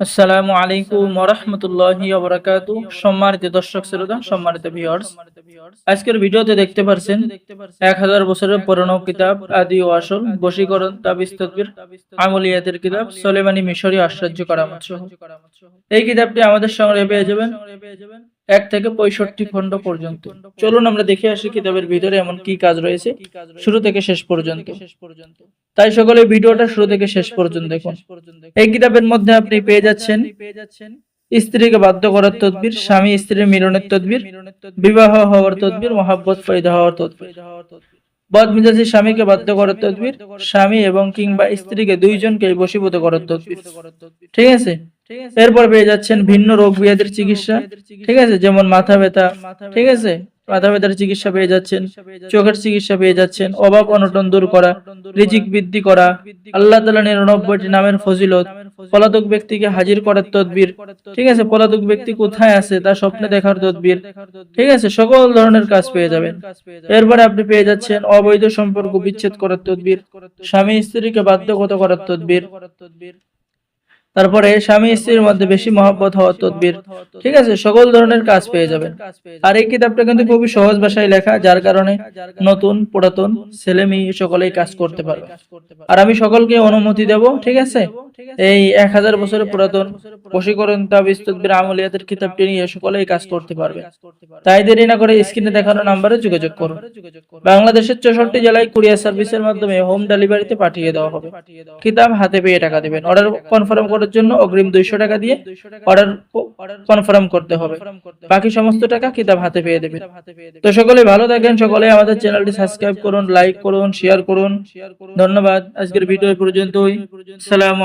আসসালামু আলাইকুম ওরহমতুল্লাহি ওবরাকাতু সম্মানিত দর্শক শ্রোতা, সম্মানিত ভিউয়ার্স আজকের ভিডিওতে দেখতে পারছেন এক হাজার বছরের পুরনো কিতাব, আদি ও আসল বশীকরণ, তাবিজ, তদবির, আমলিয়াতের কিতাব, সোলেমানি মিশরি আশ্চর্য করামত এই কিতাবটি আমাদের সংগ্রহে পেয়ে যাবেন এক থেকে পঁয়ষট্টি খণ্ড পর্যন্ত। চলুন আমরা দেখে আসি কিতাবের ভিতরে এমন কি কাজ রয়েছে, শুরু থেকে শেষ পর্যন্ত। তাই সকলে ভিডিওটা শুরু থেকে শেষ পর্যন্ত দেখুন। এই কিতাবের মধ্যে আপনি পেয়ে যাচ্ছেন। স্ত্রীকে বাধ্য করার তদবির স্বামী স্ত্রীর মিলনের তদবির বিবাহ হওয়ার তদবির মহাব্বত পয়দা হওয়ার তদবির। বদমিজাজি স্বামীকে বাধ্য করার তদবির স্বামী এবং কিংবা স্ত্রীকে দুইজনকে বশীভূত করার তদবির। ঠিক আছে? এরপর পেয়ে যাচ্ছেন ভিন্ন রোগ ব্যাধির চিকিৎসা। ঠিক আছে? যেমন মাথা ব্যথা। ঠিক আছে? মাথা ব্যথার চিকিৎসা পেয়ে যাচ্ছেন। চোখের চিকিৎসা পেয়ে যাচ্ছেন। অভাব অনটন দূর করা। রিজিক বৃদ্ধি করা। আল্লাহ তালা নিরানব্বইটি নামের ফজিলত। পলাতক ব্যক্তিকে হাজির করার তদবির। ঠিক আছে পলাতক ব্যক্তি কোথায় আছে তা স্বপ্নে দেখার তদবির। ঠিক আছে সকল ধরনের কাজ পেয়ে যাবেন। এরপরে আপনি পেয়ে যাচ্ছেন অবৈধ সম্পর্ক বিচ্ছেদ করার তদবির। স্বামী স্ত্রীকে বাধ্যগত করার তদবির। তারপরে স্বামী স্ত্রীর মধ্যে বেশি মহব্বত হওয়ার তদবির। ঠিক আছে সকল ধরনের কাজ পেয়ে যাবেন। আর এই কিতাবটা কিন্তু খুবই সহজ ভাষায় লেখা যার কারণে নতুন পুরাতন ছেলে মেয়ে সকলেই কাজ করতে পারবে। আর আমি সকলকে অনুমতি দেব ঠিক আছে এই এক হাজার বছরের পুরাতন বশীকরণ তাবিজ তদবির আমলিয়াতের কিতাবটি নিয়ে সকলেই কাজ করতে পারবে। তাই দেরি না করে স্ক্রিনে দেখানো নাম্বারে যোগাযোগ করুন। বাংলাদেশের চৌষট্টি জেলায় কুরিয়ার সার্ভিসের মাধ্যমে হোম ডেলিভারিতে পাঠিয়ে দেওয়া হবে। কিতাব হাতে পেয়ে টাকা দিবেন। অর্ডার কনফার্ম করার জন্য অগ্রিম দুইশো টাকা দিয়ে অর্ডার কনফার্ম করতে হবে। বাকি সমস্ত টাকা কিতাব হাতে পেয়ে দেবেন। তো সকলে ভালো থাকেন। সকলে আমাদের চ্যানেলটি সাবস্ক্রাইব করুন লাইক করুন শেয়ার করুন। ধন্যবাদ। আজকের ভিডিও পর্যন্তই। আসসালামু